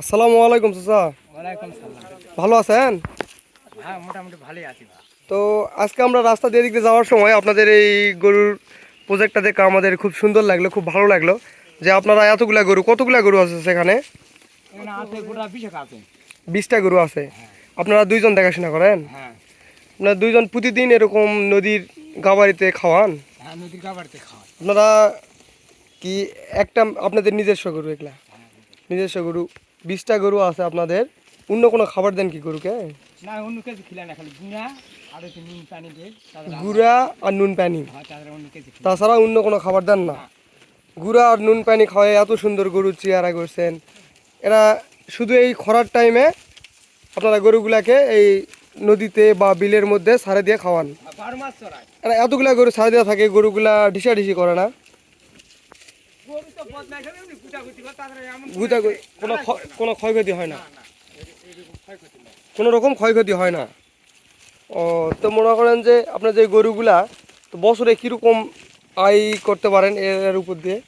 আসসালামু আলাইকুম চাচা। ভালো আছেন? হ্যাঁ মোটামুটি ভালোই আছি তো আজকে আমরা রাস্তা দিয়ে দিকে যাওয়ার সময় আপনাদের এই গরুর প্রজেক্টটা দেখে আমাদের খুব সুন্দর লাগল খুব ভালো লাগল। যে আপনারা এতগুলা গরু কতগুলা গরু আছে সেখানে? বিশটা গরু আছে। আপনারা দুইজন দেখাশোনা করেন? হ্যাঁ। আপনারা দুইজন প্রতিদিন এরকম নদীর গাবাড়িতে খাওয়ান? হ্যাঁ আপনারা কি একটা আপনাদের নিজস্ব গরু এগুলা? নিজস্ব গরু বিশটা গরু আছে আপনাদের। অন্য কোনো খাবার দেন কি গরুকে? না অন্য কিছু খিলা না খালি গুঁড়া আর একটু নুন পানি দিয়ে তাদের গুড়া আর নুন পানি। হয় তাছাড়া অন্য কোনো খাবার দেন না। গুড়া আর নুন পানি খাওয়ায় এত সুন্দর গরুর চেয়ারা করছেন। এরা শুধু এই খরার টাইমে আপনারা গরুগুলাকে এই নদীতে বা বিলের মধ্যে সারে দিয়ে খাওয়ান। এরা এতগুলা গরু সারে দেওয়া থাকে গরুগুলা ঢিসাঢিসি করে না গরু তো বদনাই করে এমনি গুটাগুটি করে তাদের এমন গুতা কোনো কোনো ক্ষয়ক্ষতি হয় না। কোনো রকম ক্ষয়ক্ষতি হয় না। ও তো মনে করেন যে আপনার যে গরুগুলা তো বছরে কীরকম আয় করতে পারেন এর উপর দিয়ে?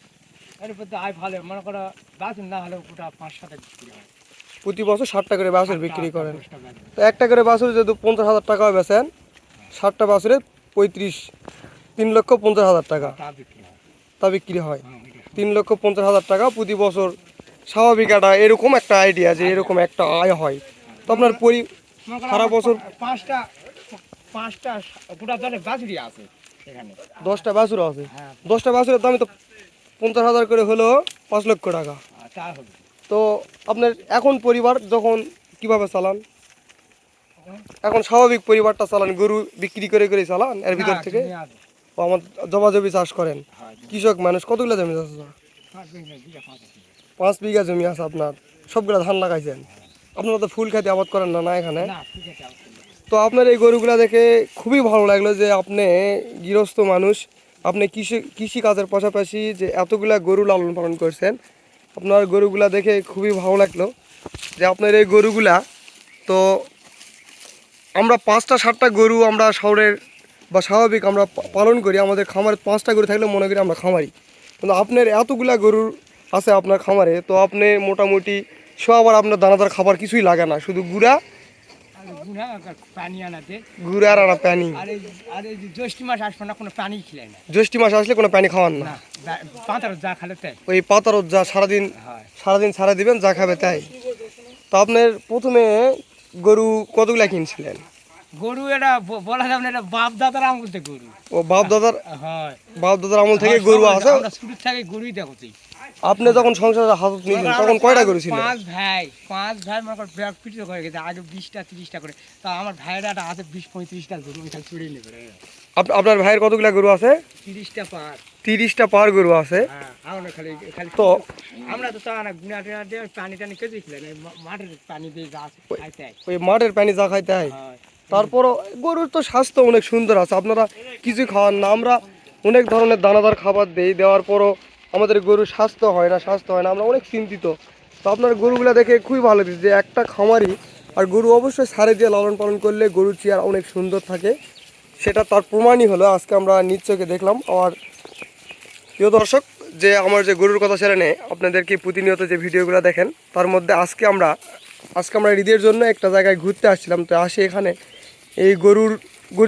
এর উপর তো আয় ভালো মনে করো বাসুন না হলে গোটা পাঁচ সাত বিক্রি হয়। প্রতি বছর ষাটটা করে বাছুর বিক্রি করেন। তো একটা করে বাছুর যদি পঞ্চাশ হাজার টাকা বেচেন ষাটটা বাছুরে পঁয়ত্রিশ তিন লক্ষ পঞ্চাশ হাজার টাকা। তা বিক্রি হয়। তিন লক্ষ পঞ্চাশ হাজার টাকা প্রতি বছর স্বাভাবিক একটা এরকম একটা আইডিয়া যে এরকম একটা আয় হয়। তো আপনার পরি সারা বছর পাঁচটা পাঁচটা গোটা দলে বাছুরি আছে এখানে। দশটা বাছুর আছে? হ্যাঁ। দশটা বাছুরের দামে তো পঞ্চাশ হাজার করে হলো পাঁচ লক্ষ টাকা। তা আপনার এখন পরিবার যখন কীভাবে চালান? এখন? স্বাভাবিক পরিবারটা চালান গরু বিক্রি করে করে চালান এর ভিতর থেকে? আমার জবাজবি চাষ করেন। কৃষক মানুষ কতগুলো জমি চাষ পাঁচ বিঘা, জমি আছে আপনার। সবগুলা ধান লাগাইছেন। আপনারা তো ফুল খেতে আবাদ করেন না না এখানে। তো আপনার এই গরুগুলা দেখে খুবই ভালো লাগল যে আপনি গৃহস্থ মানুষ আপনি কৃষি কৃষি কাজের পাশাপাশি যে এতগুলা গরু লালন পালন করছেন আপনার গরুগুলা দেখে খুবই ভালো লাগল যে আপনার এই গরুগুলা তো আমরা পাঁচটা সাতটা গরু আমরা শহরের বা স্বাভাবিক আমরা পালন করি আমাদের খামারে পাঁচটা গরু থাকলে মনে করি আমরা খামারি। কিন্তু আপনার এতগুলা গরুর আছে আপনার খামারে তো আপনি মোটামুটি সব আবার আপনার দানাদার খাবার কিছুই লাগে না শুধু গুড়া আর আর পানি আনাতে। গুড় আর আনা প্যানি আর এই আর এই যে জ্যৈষ্ঠ মাস আসবে না কোনো পানি খিলাই না। জ্যৈষ্ঠী মাস আসলে কোনো পানি খাওয়ান না। না পাতার যা খালে তাই। ওই পাতার যা সারাদিন সারাদিন ছাড়া দিবেন যা খাবে তাই। তো আপনার প্রথমে গরু কতগুলা কিনছিলেন? গরু এটা বলা যাবে এটা বাপ দাদার আমল থেকে গরু। ও বাপ দাদার হয়। বাপ দাদার আমল থেকে গরু আছে আমরা শুরু থেকে গরুই দেখছি আপনি যখন সংসারে হাতত নিলেন তখন কয়টা গরু ছিল? পাঁচ ভাই পাঁচ ভাই মনে কর ব্যাগ পিটিয়ে করে গেছে আগে বিশটা তিরিশটা করে। তা আমার ভাইয়ের একটা আছে বিশ পঁয়ত্রিশটা গরু ওইখানে চুড়ে নেবে আপ- আপনার ভাইয়ের কতগুলা গরু আছে? তিরিশটা পার তিরিশটা পার গরু আছে। হ্যাঁ আমরা খালি খালি তো আমরা তো গুনা টুনা দিয়ে পানি টানি কেটে খেলে মাঠের পানি দিয়ে গাছ খাইতে ওই মাঠের পানি যা খাই তাই হয়। তারপরও গরুর তো স্বাস্থ্য অনেক সুন্দর আছে। আপনারা কিছু খাওয়ান না, আমরা অনেক ধরনের দানাদার খাবার দেই, দেওয়ার পরও আমাদের গরুর স্বাস্থ্য হয় না, স্বাস্থ্য হয় না, আমরা অনেক চিন্তিত। তো আপনার গরুগুলো দেখে খুবই ভালো লাগছে যে একটা খামারি আর গরু অবশ্যই সারে দিয়ে লালন পালন করলে গরুর চেয়ার অনেক সুন্দর থাকে। সেটা তার প্রমাণই হলো, আজকে আমরা নিশ্চয়কে দেখলাম। আর প্রিয় দর্শক, যে আমার যে গরুর কথা ছেড়ে নেই আপনাদেরকে প্রতিনিয়ত যে ভিডিওগুলো দেখেন, তার মধ্যে আজকে আমরা আজকে আমরা ঈদের জন্য একটা জায়গায় ঘুরতে আসছিলাম। তো আসি এখানে। এই গরুর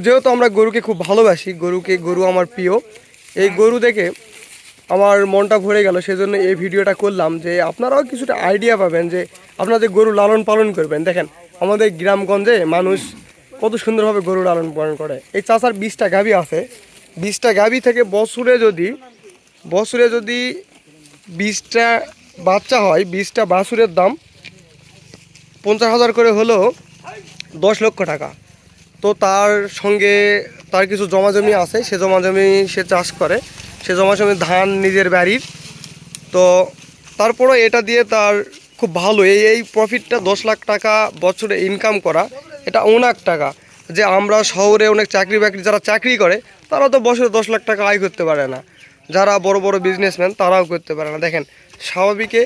যেহেতু আমরা গরুকে খুব ভালোবাসি, গরুকে গরু আমার প্রিয়। এই গরু দেখে আমার মনটা ভরে গেল, সেজন্য এই ভিডিওটা করলাম যে আপনারাও কিছুটা আইডিয়া পাবেন যে আপনাদের গরু লালন পালন করবেন। দেখেন, আমাদের গ্রামগঞ্জে মানুষ কত সুন্দরভাবে গরু লালন পালন করে। এই চাষার বিশটা গাভী আছে। বিশটা গাভী থেকে বছরে যদি বছরে যদি বিশটা বাচ্চা হয়, বিশটা বাছুরের দাম পঞ্চাশ হাজার করে হলো দশ লক্ষ টাকা। তো তার সঙ্গে তার কিছু জমা জমি আছে, সে জমা জমি সে চাষ করে। সে জমা জমি ধান নিজের বাড়ির। তো তারপরে এটা দিয়ে তার খুব ভালো। এই এই প্রফিটটা দশ লাখ টাকা বছরে ইনকাম করা, এটা অনেক টাকা। যে আমরা শহরে অনেক চাকরি বাকরি, যারা চাকরি করে, তারা তো বছরে দশ লাখ টাকা আয় করতে পারে না। যারা বড় বড় বিজনেসম্যান তারাও করতে পারে না। দেখেন, স্বাভাবিকে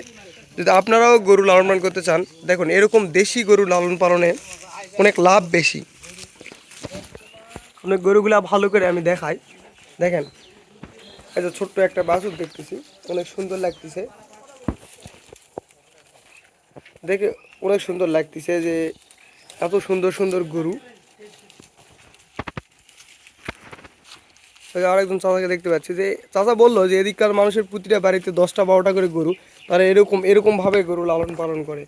যদি আপনারাও গরু লালন পালন করতে চান, দেখুন, এরকম দেশি গরু লালন পালনে অনেক লাভ বেশি। অনেক গরুগুলা ভালো করে আমি দেখাই। দেখেন, এই যে ছোট্ট একটা বাছুর দেখতেছি, অনেক সুন্দর লাগতেছে। দেখে অনেক সুন্দর লাগতেছে যে এত সুন্দর সুন্দর গরু। আরেকজন চাচাকে দেখতে পাচ্ছি যে, চাচা বলল যে এদিককার মানুষের প্রতিটা বাড়িতে দশটা বারোটা করে গরু, তারা এরকম, এরকমভাবে গরু লালন পালন করে।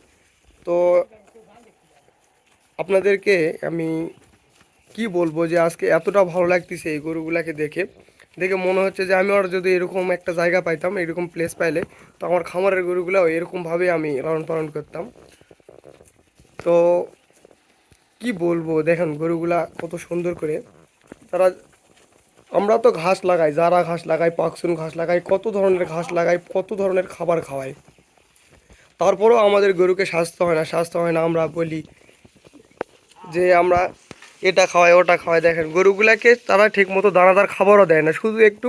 তো আপনাদেরকে আমি কি বলব যে আজকে এতটা ভালো লাগতেছে এই গরুগুলাকে দেখে? দেখে মনে হচ্ছে যে আমি আর যদি এরকম একটা জায়গা পাইতাম, এরকম প্লেস পাইলে, তো আমার খামারের গরুগুলাও এরকমভাবে আমি লালন পালন করতাম। তো কি বলব, দেখেন গরুগুলা কত সুন্দর করে। তারা, আমরা তো ঘাস লাগাই যারা ঘাস লাগাই, পাকসুন ঘাস লাগাই, কত ধরনের ঘাস লাগাই, কত ধরনের খাবার খাওয়াই। তারপরেও আমাদের গরুকে স্বাস্থ্য হয় না, স্বাস্থ্য হয় না আমরা বলি যে আমরা এটা খাওয়াই ওটা খাওয়াই দেখেন গরুগুলাকে তারা ঠিক মতো দানাদার খাবারও দেয় না। শুধু একটু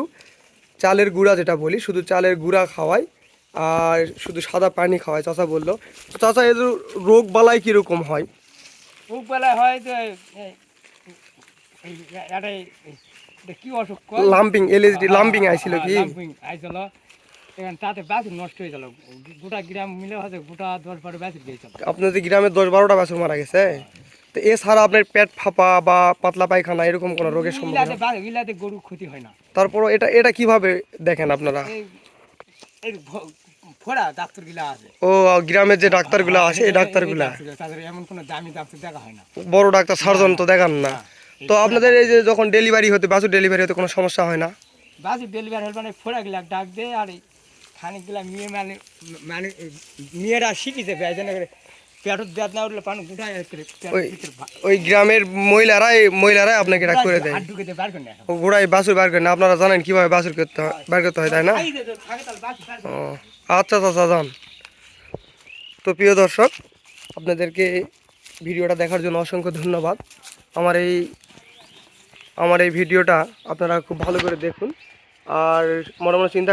চালের গুঁড়া যেটা বলি শুধু চালের গুঁড়া খাওয়ায় আর শুধু সাদা পানি খাওয়াই চাচা বলল। তো চাচা এদের রোগ বালাই কীরকম হয়? উপবেলায় হয় যে কি অসুখ লাম্পিং এলএসডি লাম্পিং আইছিল কি? হ্যাঁ, আইছিল। এখন তাতে বাছুর নষ্ট হয়ে গেল। গোটা গ্রাম মিলে হয়তো গোটা দশ বারো বাছুর গিয়েছিল আপনাদের গ্রামে দশ বারোটা বাছুর মারা গেছে? তো এছাড়া আপনার পেট ফাঁপা বা পাতলা পায়খানা এরকম কোনো রোগের বা- ইলাতে গরু ক্ষতি হয় না। তারপরও এটা এটা কীভাবে দেখেন আপনারা? ফোড়া আছে। ও গ্রামের যে ডাক্তারগুলো আসে এই ডাক্তারগুলা। তাদের এমন কোনো দামি ডাক্তার দেখা হয় না। বড় ডাক্তার সার্জন তো দেখান না। তো আপনাদের এই যে যখন ডেলিভারি হতে বাছুর ডেলিভারি হতে কোনো সমস্যা হয় না? ডেলিভারি হল মানে ফোড়া গিলা ডাক আর খানিকগুলা মেয়ে মানে মানে মেয়েরা শিখিছে বেজন করে পেটত দেওয়া না উঠলে পানি গুটায় করে পেটের ওই- গ্রামের মহিলারাই মহিলারাই আপনাকে এটা করে দেয়। ও বাছুর বার করেন আপনারা জানেন কীভাবে বাসুর করতে হয় বার করতে হয় তাই না। ও আচ্ছা চাচা যান। তো প্রিয় দর্শক আপনাদেরকে ভিডিওটা দেখার জন্য অসংখ্য ধন্যবাদ। আমার এই আমার এই ভিডিওটা আপনারা খুব ভালো করে দেখুন। আর মনে মনে চিন্তা